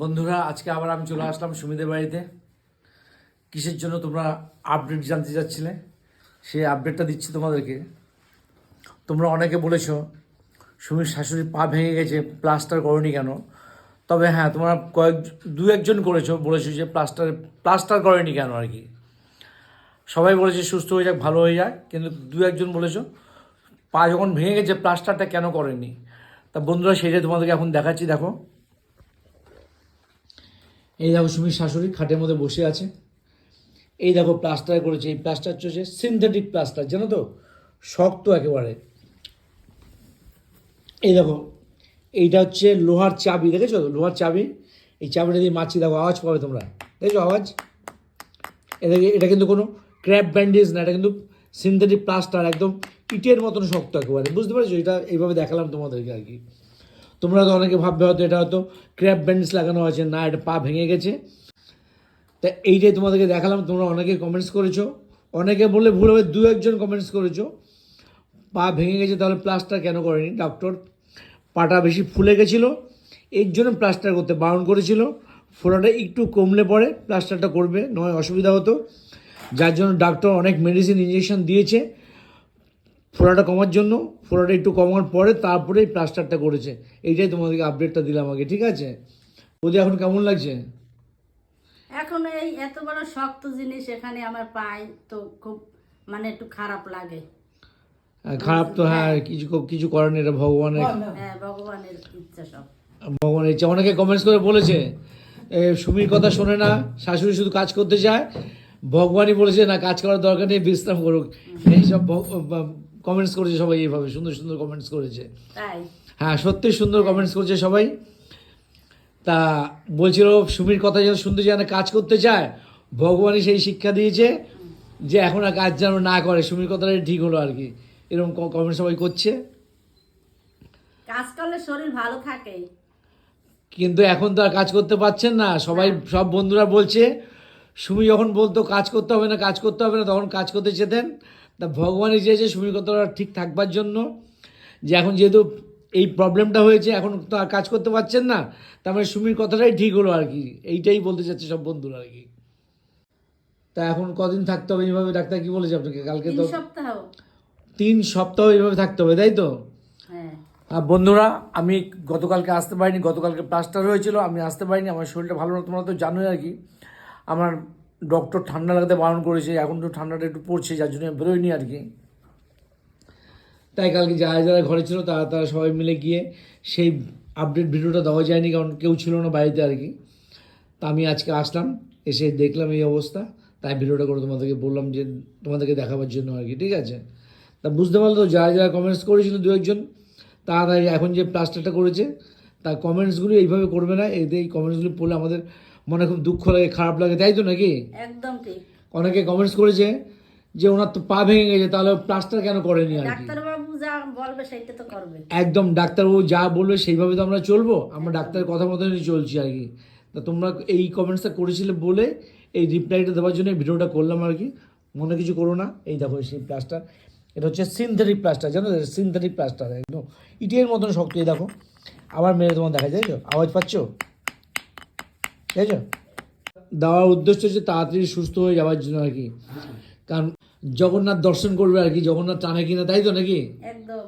বন্ধুরা, আজকে আবার আমি চলে আসলাম সুমিদের বাড়িতে। কিসের জন্য তোমরা আপডেট জানতে চাচ্ছিলে? সেই আপডেটটা দিচ্ছি তোমাদেরকে। তোমরা অনেকে বলেছ, সুমির শাশুড়ির পা ভেঙে গেছে প্লাস্টার করনি কেন? তবে হ্যাঁ তোমরা কয়েক, দু একজন করেছ, বলেছ যে প্লাস্টার প্লাস্টার করেনি কেন আর কি? সবাই বলেছে সুস্থ হয়ে যাক, ভালো হয়ে যায় কিন্তু দু একজন বলেছ, পা যখন ভেঙে গেছে প্লাস্টারটা কেন করেনি? তা বন্ধুরা সেটাই তোমাদেরকে এখন দেখাচ্ছি, দেখো। এই দেখো সুমির শাশুড়ি খাটের মধ্যে বসে আছে। এই দেখো প্লাস্টার করেছে, এই প্লাস্টার হচ্ছে সিনথেটিক প্লাস্টার জানো তো? শক্ত একেবারে। এই দেখো, এইটা হচ্ছে লোহার চাবি, দেখেছ? লোহার চাবি। এই চাবিটা দিয়ে মাছি দেখো, আওয়াজ পাবে তোমরা। দেখেছ আওয়াজ? এটা এটা কিন্তু কোনো ক্র্যাপ ব্যান্ডেজ না, এটা কিন্তু সিনথেটিক প্লাস্টার একদম ইটের মতন শক্ত একেবারে। বুঝতে পারছ? এটা এইভাবে দেখালাম তোমাদেরকে আর কি। তোমরা তো অনেকে ভাববে হয়তো এটা হয়তো ক্র্যাপ ব্যান্ডেজ লাগানো আছে না, এটা পা ভেঙে গেছে। তা এইটাই তোমাদেরকে দেখালাম, তোমরা অনেকে কমেন্টস করেছ। অনেকে বললে ভুল হবে, দু একজন কমেন্টস করেছ। পা ভেঙে গেছে, তাহলে প্লাস্টার কেন করেনি? ডক্টর পাটা বেশি ফুলে গেছিল, এর জন্য প্লাস্টার করতে বারণ করেছিল। ফোড়াটা একটু কমলে পরে প্লাস্টারটা করবে, নয় অসুবিধা হতো। যার জন্য ডাক্তার অনেক মেডিসিন ইঞ্জেকশন দিয়েছে। ফোড়াটা কমার জন্য ফোড়াটা একটু কমার পরে তারপরেই প্লাস্টারটা করেছে। এইটাই তোমাদেরকে আপডেটটা দিলাম আগে ঠিক আছে? ওদের এখন কেমন লাগছে? এখন এই এত বড় শক্ত জিনিস এখানে আমার পাই তো খুব মানে একটু খারাপ লাগে। হ্যাঁ, খারাপ তো হ্যাঁ কিছু কিছু করার নেই এটা ভগবানের হ্যাঁ। ভগবানের ইচ্ছা সব। ভগবানের ইচ্ছা। অনেকে কমেন্টস করে বলেছে সুমির কথা শোনে না শাশুড়ি শুধু কাজ করতে চায়। ভগবানই বলেছে না কাজ করার দরকার নেই বিশ্রাম করুক। এইসব কমেন্টস করেছে সবাই এইভাবে সুন্দর সুন্দর কমেন্টস করেছে। হ্যাঁ সত্যি সুন্দর কমেন্টস করছে সবাই। তা বলছিল সুমির কথা যেন শুনতে চায় না কাজ করতে চায়। ভগবানই সেই শিক্ষা দিয়েছে যে এখন আর কাজ যেন না করে। সুমির কথাটাই ঠিক হলো আর কি। এরকম কমেন্ট সবাই করছে। কাজ করলে শরীর ভালো থাকে। কিন্তু এখন তো আর কাজ করতে পারছেন না। সবাই সব বন্ধুরা বলছে সুমি যখন বলতো কাজ করতে হবে না কাজ করতে হবে না তখন কাজ করতে চেতেন তা ভগবানই চেয়েছে সুমির কথাটা ঠিক থাকবার জন্য যে এখন যেহেতু এই প্রবলেমটা হয়েছে এখন তো আর কাজ করতে পারছেন না তার মানে সুমির কথাটাই ঠিক হলো আর কি। এইটাই বলতে চাচ্ছে সব বন্ধুরা আর কি। তা এখন কদিন থাকতে হবে এইভাবে? ডাক্তার কি বলেছে আপনাকে? কালকে তো সপ্তাহ। তিন সপ্তাহ এইভাবে থাকতে হবে তাই তো? হ্যাঁ। আর বন্ধুরা আমি গতকালকে আসতে পারিনি গতকালকে প্লাস্টার হয়েছিল আমি আসতে পারিনি আমার শরীরটা ভালো না তোমরা তো জানোই আর কি। আমার ডক্টর ঠান্ডা লাগাতে বারণ করেছে, এখন তো ঠান্ডাটা একটু পড়ছে, যার জন্য বেরোয়নি আর কি। তাই কালকে যারা যারা ঘরে ছিল, তারা তারা সবাই মিলে গিয়ে সেই আপডেট ভিডিওটা দেওয়া যায়নি, কারণ কেউ ছিল না বাড়িতে আর কি। তা আমি আজকে আসলাম, এসে দেখলাম এই অবস্থা, তাই ভিডিওটা করে তোমাদেরকে বললাম যে তোমাদেরকে দেখাবার জন্য আর কি, ঠিক আছে? তা বুঝতে পারল তো যারা যারা কমেন্টস করেছিল দু একজন, তারা এখন যে প্লাস্টারটা করেছে তার কমেন্টসগুলি এইভাবে করবে না। এতে এই কমেন্টসগুলি পড়লে আমাদের মনে খুব দুঃখ লাগে খারাপ লাগে তাই তো নাকি? একদম ঠিক। অনেকে কমেন্টস করেছে যে ওনার তো পা ভেঙে গেছে তাহলে প্লাস্টার কেন করেনি আর কি? ডাক্তারবাবু যা বলবে সেইটা তো করবে। একদম ডাক্তারবাবু যা বলবে সেইভাবে তো আমরা চলবো। আমরা ডাক্তারের কথা মতনই চলছি আর কি। তা তোমরা এই কমেন্টসটা করেছিলে বলে এই রিপ্লাইটা দেওয়ার জন্য ভিডিওটা করলাম আর কি। মনে কিছু করো না। এই দেখো সেই প্লাস্টার এটা হচ্ছে সিনথেটিক প্লাস্টার জানো সিনথেটিক প্লাস্টার একদম। ইটের মতন শক্ত দেখো। আবার মেরে তোমার দেখা যায় তো আওয়াজ পাচ্ছ? দেওয়ার উদ্দেশ্য হচ্ছে তাড়াতাড়ি সুস্থ হয়ে যাওয়ার জন্য আর কি। কারণ জগন্নাথ দর্শন করবে আর কি জগন্নাথ টানে কিনা তাই তো নাকি? একদম।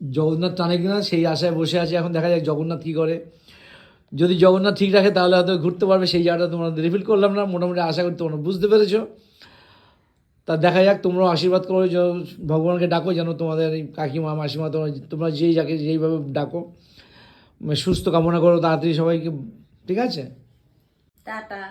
জগন্নাথ টানে কিনা সেই আশায় বসে আছে এখন দেখা যাক জগন্নাথ কী করে। যদি জগন্নাথ ঠিক রাখে তাহলে হয়তো ঘুরতে পারবে সেই জায়গাটা তোমরা রিফিল করলাম না মোটামুটি আশা করি তোমরা বুঝতে পেরেছ। তা দেখা যাক তোমরা আশীর্বাদ করো ভগবানকে ডাকো, যেন তোমাদের এই কাকিমা, মাসিমা তোমরা তোমরা যেই যাকে যেইভাবে ডাকো সুস্থ কামনা করো তাড়াতাড়ি সবাইকে, ঠিক আছে? টাটা।